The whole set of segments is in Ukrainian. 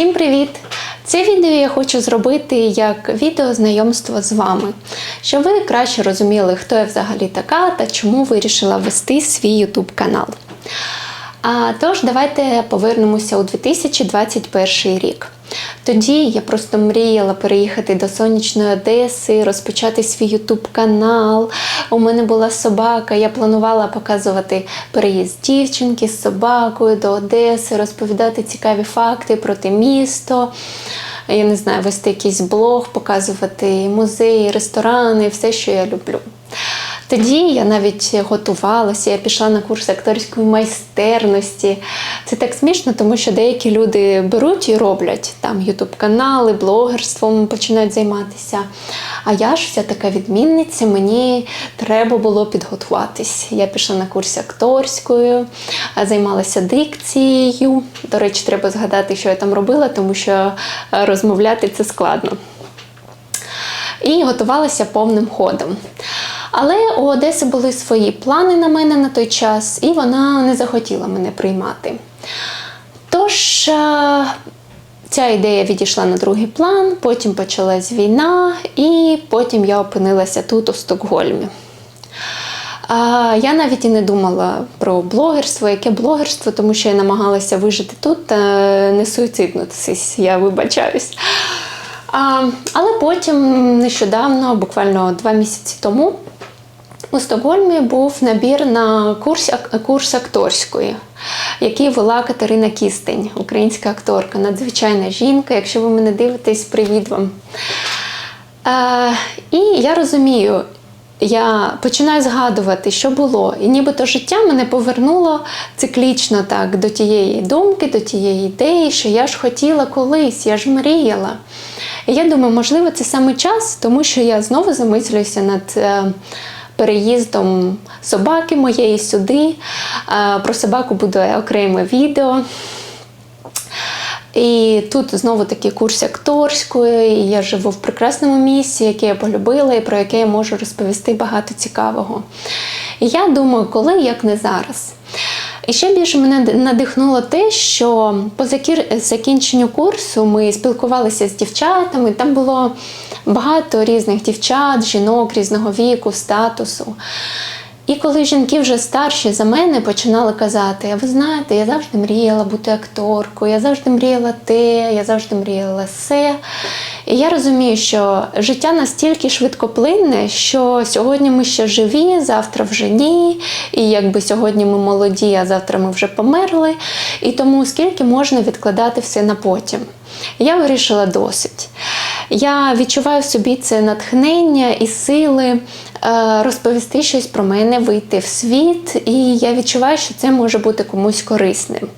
Всім привіт! Це відео я хочу зробити як відео знайомство з вами, щоб ви краще розуміли, хто я взагалі така та чому вирішила вести свій YouTube канал. А тож, давайте повернемося у 2021 рік. Тоді я просто мріяла переїхати до сонячної Одеси, розпочати свій ютуб канал. У мене була собака. Я планувала показувати переїзд дівчинки з собакою до Одеси, розповідати цікаві факти про те місто. Я не знаю, вести якийсь блог, показувати музеї, ресторани, все, що я люблю. Тоді я навіть готувалася, я пішла на курс акторської майстерності. Це так смішно, тому що деякі люди беруть і роблять там ютуб-канали, блогерством починають займатися. А я ж вся така відмінниця, мені треба було підготуватись. Я пішла на курс акторської, займалася дикцією. До речі, треба згадати, що я там робила, тому що розмовляти це складно. І готувалася повним ходом. Але у Одеси були свої плани на мене на той час, і вона не захотіла мене приймати. Тож е, ця ідея відійшла на другий план, потім почалась війна, і потім я опинилася тут, у Стокгольмі. Я навіть і не думала про блогерство, яке блогерство, тому що я намагалася вижити тут та не суїциднутися, я вибачаюсь. Але потім нещодавно, буквально два місяці тому, у Стокгольмі був набір на курс, курс акторської, який вела Катерина Кістень, українська акторка, надзвичайна жінка. Якщо ви мене дивитесь, привіт вам. Е, І я розумію, я починаю згадувати, що було. І нібито життя мене повернуло циклічно так до тієї думки, до тієї ідеї, що я ж хотіла колись, я ж мріяла. І я думаю, можливо, це саме час, тому що я знову замислююся над. Е, переїздом собаки моєї сюди. Про собаку буде окреме відео. І тут знову таки курс акторської, я живу в прекрасному місці, яке я полюбила, і про яке я можу розповісти багато цікавого. І я думаю, коли як не зараз. І ще більше мене надихнуло те, що по закінченню курсу ми спілкувалися з дівчатами. Там було багато різних дівчат, жінок різного віку, статусу. І коли жінки вже старші за мене починали казати, а ви знаєте, я завжди мріяла бути акторкою, я завжди мріяла те, я завжди мріяла все. І я розумію, що життя настільки швидкоплинне, що сьогодні ми ще живі, завтра вже ні. І якби сьогодні ми молоді, а завтра ми вже померли. І тому скільки можна відкладати все на потім. Я вирішила досить. Я відчуваю в собі це натхнення і сили розповісти щось про мене, вийти в світ, і я відчуваю, що це може бути комусь корисним.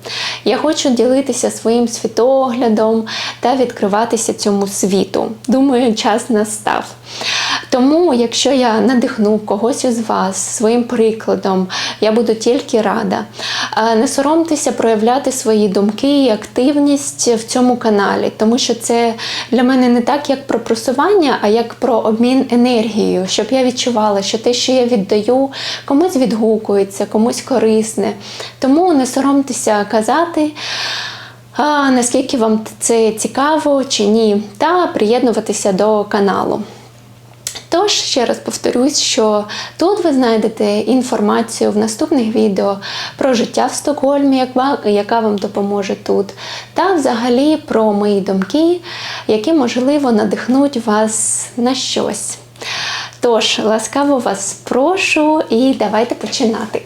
Я хочу ділитися своїм світоглядом та відкриватися цьому світу. Думаю, час настав. Тому, якщо я надихну когось із вас своїм прикладом, я буду тільки рада. Не соромтеся проявляти свої думки і активність в цьому каналі, тому що це для мене не так, як про просування, а як про обмін енергією, щоб я відчувала, що те, що я віддаю, комусь відгукується, комусь корисне. Тому не соромтеся казати. А, Наскільки вам це цікаво чи ні, та приєднуватися до каналу. Тож, ще раз повторюсь, що тут ви знайдете інформацію в наступних відео про життя в Стокгольмі, яка вам допоможе тут, та взагалі про мої думки, які, можливо, надихнуть вас на щось. Тож, ласкаво вас прошу і давайте починати.